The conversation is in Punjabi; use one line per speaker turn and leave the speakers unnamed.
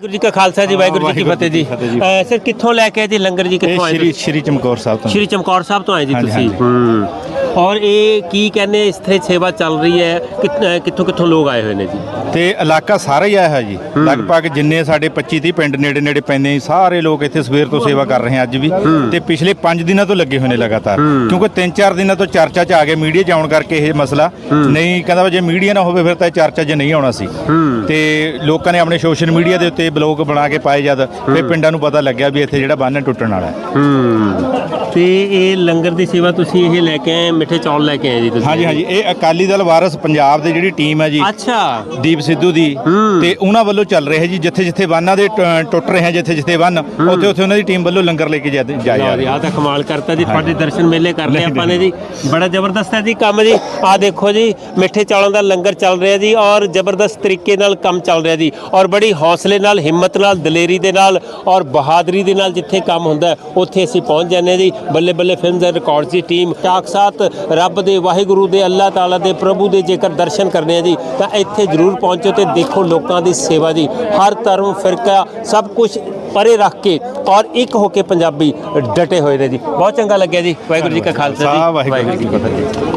ਵਾਹਿਗੁਰੂ ਜੀ ਕਾ ਖਾਲਸਾ ਜੀ ਵਾਹਿਗੁਰੂ ਜੀ ਕੀ ਫਤਿਹ ਜੀ। ਅਹ ਸਰ ਕਿੱਥੋਂ ਲੈ ਕੇ ਆਏ ਜੀ? ਲੰਗਰ ਜੀ
ਇਹ
ਕਿੱਥੋਂ ਆਏ
ਸ਼੍ਰੀ
ਤੁਸੀਂ?
ਸ਼੍ਰੀ ਚਮਕੌਰ ਸਾਹਿਬ ਤੋਂ।
ਸ਼੍ਰੀ ਚਮਕੌਰ ਸਾਹਿਬ ਤੋਂ ਆਏ ਜੀ
ਹਾਂਜੀ,
ਤੁਸੀਂ। ਹੂੰ। ਔਰ ਇਹ ਕੀ ਕਹਿੰਦੇ ਤਰ੍ਹਾਂ ਸੇਵਾ ਚੱਲ ਰਹੀ ਹੈ? ਕਿੱਥ- ਅਹ ਕਿੱਥੋਂ ਕਿੱਥੋਂ ਲੋਕ ਆਏ ਹੋਏ ਨੇ ਜੀ?
ਤੇ ਇਲਾਕਾ ਸਾਰਾ ਹੀ ਆਇਆ ਹੈ ਜੀ। ਲਗਭਗ ਜਿੰਨੇ ਸਾਡੇ 25 30 ਪਿੰਡ ਨੇੜੇ ਨੇੜੇ ਪੈਂਦੇ ਸਾਰੇ ਲੋਕ ਇੱਥੇ ਸਵੇਰ ਤੋਂ ਸੇਵਾ ਕਰ ਰਹੇ ਆ ਅੱਜ ਵੀ। ਤੇ ਪਿਛਲੇ 5 ਦਿਨਾਂ ਤੋਂ ਲੱਗੇ ਹੋਏ ਨੇ ਲਗਾਤਾਰ। ਕਿਉਂਕਿ 3-4 ਦਿਨਾਂ ਤੋਂ ਚਰਚਾ 'ਚ ਆ ਗਏ ਮੀਡੀਆ 'ਚ ਆਉਣ ਕਰਕੇ ਇਹ ਮਸਲਾ। ਨਹੀਂ ਕਹਿੰਦਾ ਵੀ ਜੇ ਮੀਡੀਆ ਨਾ ਹੋਵੇ ਫਿਰ ਤਾਂ ਇਹ ਚਰਚਾ 'ਚ ਨਹੀਂ ਆਉਣਾ ਸੀ। ਤੇ ਲੋਕਾਂ ਨੇ ਆਪਣੇ ਸੋਸ਼ਲ ਮੀਡੀਆ ਦੇ ਉੱਤੇ ਬਲੌਗ ਬਣਾ ਕੇ ਪਾਏ ਜਦ ਫਿਰ ਪਿੰਡਾਂ ਨੂੰ ਪਤਾ ਲੱਗਿਆ ਵੀ ਇੱਥੇ ਜਿਹੜਾ ਬੰਨ ਟੁੱਟਣ ਵਾਲਾ ਹੈ।
ਹੂੰ। ਤੇ ਇਹ ਲੰਗਰ ਦੀ ਸੇਵਾ ਤੁਸੀਂ ਇਹ ਲੈ ਕੇ ਆਏ ਮਿੱਠੇ ਚੌਲ ਲੈ ਕੇ ਆਏ ਜੀ ਤੁਸੀਂ?
ਹਾਂਜੀ ਹਾਂਜੀ। ਇਹ ਅਕਾਲੀ ਦਲ ਵਾਰਸ ਪੰਜਾਬ ਦੇ ਜਿਹੜੀ ਟੀਮ ਹੈ ਜੀ
ਅੱਛਾ।
ਦੀਪ ਸਿੱਧੂ ਦੀ। ਤੇ ਉਹਨਾਂ ਵੱਲੋਂ ਚੱਲ ਰਿਹਾ ਜੀ ਜਿੱਥੇ ਜਿੱਥੇ ਬੰਨਾਂ ਦੇ ਟੁੱਟ ਰਹੇ ਆ ਜਿੱਥੇ ਜਿੱਥੇ ਬੰਨ ਉੱਥੇ ਉੱਥੇ ਉਹਨਾਂ ਦੀ ਟੀਮ ਵੱਲੋਂ ਲੰਗਰ ਲੈ ਕੇ ਜਾਇਆ ਜਾ
ਆਹ ਤਾਂ ਕਮਾਲ ਕਰਤਾ ਜੀ ਤੁਹਾਡੇ ਦਰਸ਼ਨ ਮੇਲੇ ਕਰ ਲਏ ਆਪਾਂ ਨੇ ਜੀ। ਬੜਾ ਜ਼ਬਰਦਸਤ ਹੈ ਜੀ ਕੰਮ ਜੀ। ਆਹ ਦੇਖੋ ਜੀ ਮਿੱਠੇ ਚੌਲਾਂ ਦਾ ਲੰਗਰ ਚੱਲ ਰਿਹਾ ਜੀ ਔਰ ਜ਼ਬਰਦਸਤ ਤਰੀਕੇ ਨਾਲ ਕੰਮ ਚੱਲ ਰਿਹਾ ਜੀ। ਔਰ ਬੜੀ ਹੌਸਲੇ ਨਾਲ ਹਿੰਮਤ ਨਾਲ ਦਲੇਰੀ ਦੇ ਨਾਲ ਔਰ ਬਹਾਦਰੀ ਦੇ ਨਾਲ ਜਿੱਥੇ ਕੰਮ ਹੁੰਦਾ ਹੈ, ਉੱਥੇ ਅਸੀਂ ਪਹੁੰਚ ਜਾਂਦੇ ਹਾਂ ਜੀ। Balle Balle films and records the team ਸਾਖਸਾਤ ਰੱਬ ਦੇ ਵਾਹਿਗੁਰੂ ਦੇ ਅੱਲਾਹ ਤਾਲਾ ਦੇ ਪ੍ਰਭੂ ਦੇ ਜੇਕਰ ਦਰਸ਼ਨ ਕਰਨੇ ਆ ਜੀ ਤਾਂ ਇੱਥੇ ਜ਼ਰੂਰ ਪਹੁੰਚੋ ਤੇ ਦੇਖੋ ਲੋਕਾਂ ਦੀ ਸੇਵਾ ਜੀ। ਹਰ ਧਰਮ ਫਿਰਕਾ ਸਭ ਕੁਝ ਪਰੇ ਰੱਖ ਕੇ ਔਰ ਇੱਕ ਹੋ ਕੇ ਪੰਜਾਬੀ ਡਟੇ ਹੋਏ ਨੇ ਜੀ। ਬਹੁਤ ਚੰਗਾ ਲੱਗਿਆ ਜੀ। ਵਾਹਿਗੁਰੂ ਜੀ ਕਾ ਖਾਲਸਾ ਜੀ।
ਵਾਹਿਗੁਰੂ ਜੀ ਕੀ ਫਤਿਹ।